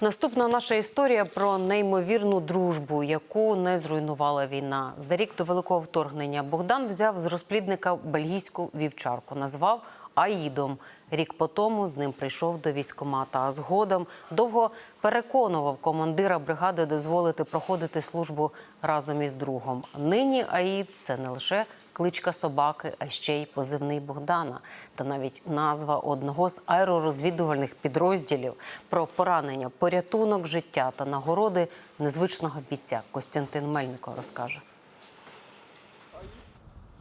Наступна наша історія про неймовірну дружбу, яку не зруйнувала війна. За рік до великого вторгнення Богдан взяв з розплідника бельгійську вівчарку, назвав Аїдом. Рік по тому з ним прийшов до військкомата, а згодом довго переконував командира бригади дозволити проходити службу разом із другом. Нині Аїд це не лише кличка собаки, а ще й позивний Богдана та навіть назва одного з аеророзвідувальних підрозділів про поранення, порятунок життя та нагороди незвичного бійця Костянтин Мельнико розкаже.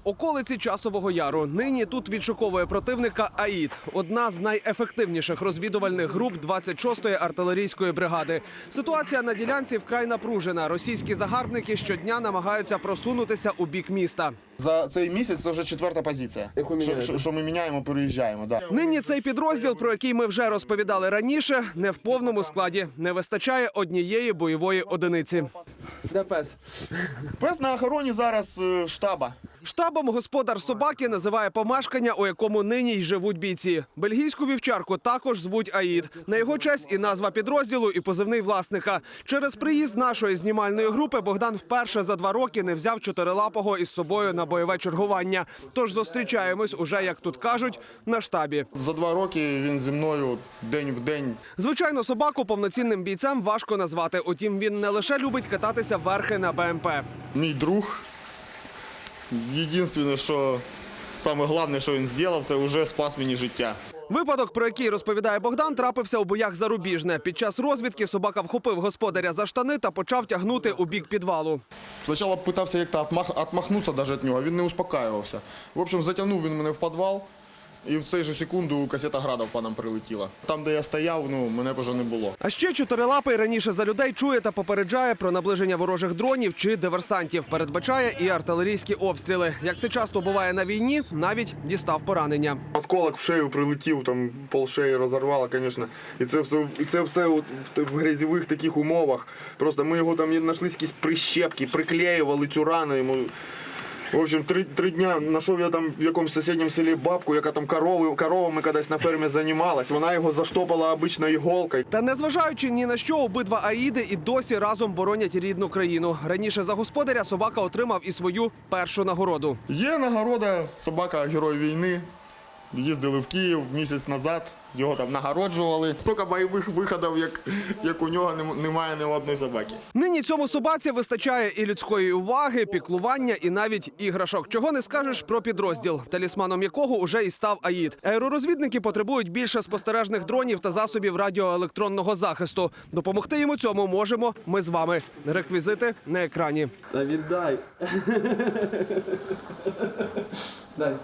Околиці часового яру. Нині тут відшуковує противника АІД, одна з найефективніших розвідувальних груп 26-ї артилерійської бригади. Ситуація на ділянці вкрай напружена. Російські загарбники щодня намагаються просунутися у бік міста. За цей місяць це вже четверта позиція. Що, що, що ми міняємо, переїжджаємо. Да. Нині цей підрозділ, про який ми вже розповідали раніше, не в повному складі. Не вистачає однієї бойової одиниці. Де пес? Пес на охороні зараз е, штаба. Штабом господар собаки називає помешкання, у якому нині й живуть бійці. Бельгійську вівчарку також звуть Аїд. На його честь і назва підрозділу, і позивний власника. Через приїзд нашої знімальної групи Богдан вперше за два роки не взяв чотирилапого із собою на бойове чергування. Тож зустрічаємось уже, як тут кажуть, на штабі. За два роки він зі мною день в день. Звичайно, собаку повноцінним бійцем важко назвати. Утім, він не лише любить кататися верхи на БМП. Мій друг. Єдине, що саме головне, що він зробив, це вже спас мені життя. Випадок, про який розповідає Богдан, трапився у боях зарубіжне. Під час розвідки собака вхопив господаря за штани та почав тягнути у бік підвалу. Спочатку питався як-то отмах, отмахнутися навіть від нього, він не успокаювався. В общем, затягнув він мене в підвал, і в цей же секунду касета градів по нам прилетіла. Там, де я стояв, ну, мене вже не було. А ще чотирилапий раніше за людей чує та попереджає про наближення ворожих дронів чи диверсантів. Передбачає і артилерійські обстріли. Як це часто буває на війні, навіть дістав поранення. Осколок в шею прилетів, там пол шеї розірвало, звісно. І це все, і це все от в грязьових таких умовах. Просто ми його там знайшли якісь прищепки, приклеювали цю рану йому. В общем, три, три дня знайшов я там в якомусь сусідньому селі бабку, яка там корови, коровами кудись на фермі займалась. Вона його заштопала обичною іголкою. Та незважаючи ні на що, обидва аїди і досі разом боронять рідну країну. Раніше за господаря собака отримав і свою першу нагороду. Є нагорода, собака герой війни. Їздили в Київ місяць назад, його там нагороджували. Стільки бойових виходів, як, як у нього немає ні одної собаки. Нині цьому собаці вистачає і людської уваги, піклування, і навіть іграшок. Чого не скажеш про підрозділ, талісманом якого уже і став АїД. Аеророзвідники потребують більше спостережних дронів та засобів радіоелектронного захисту. Допомогти їм у цьому можемо. Ми з вами. Реквізити на екрані. Та віддай. Дай.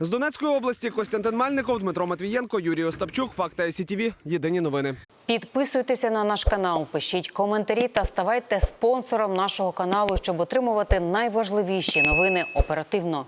З Донецької області Костянтин Мельников, Дмитро Матвієнко, Юрій Остапчук. Факти СІТВ. Єдині новини. Підписуйтеся на наш канал, пишіть коментарі та ставайте спонсором нашого каналу, щоб отримувати найважливіші новини оперативно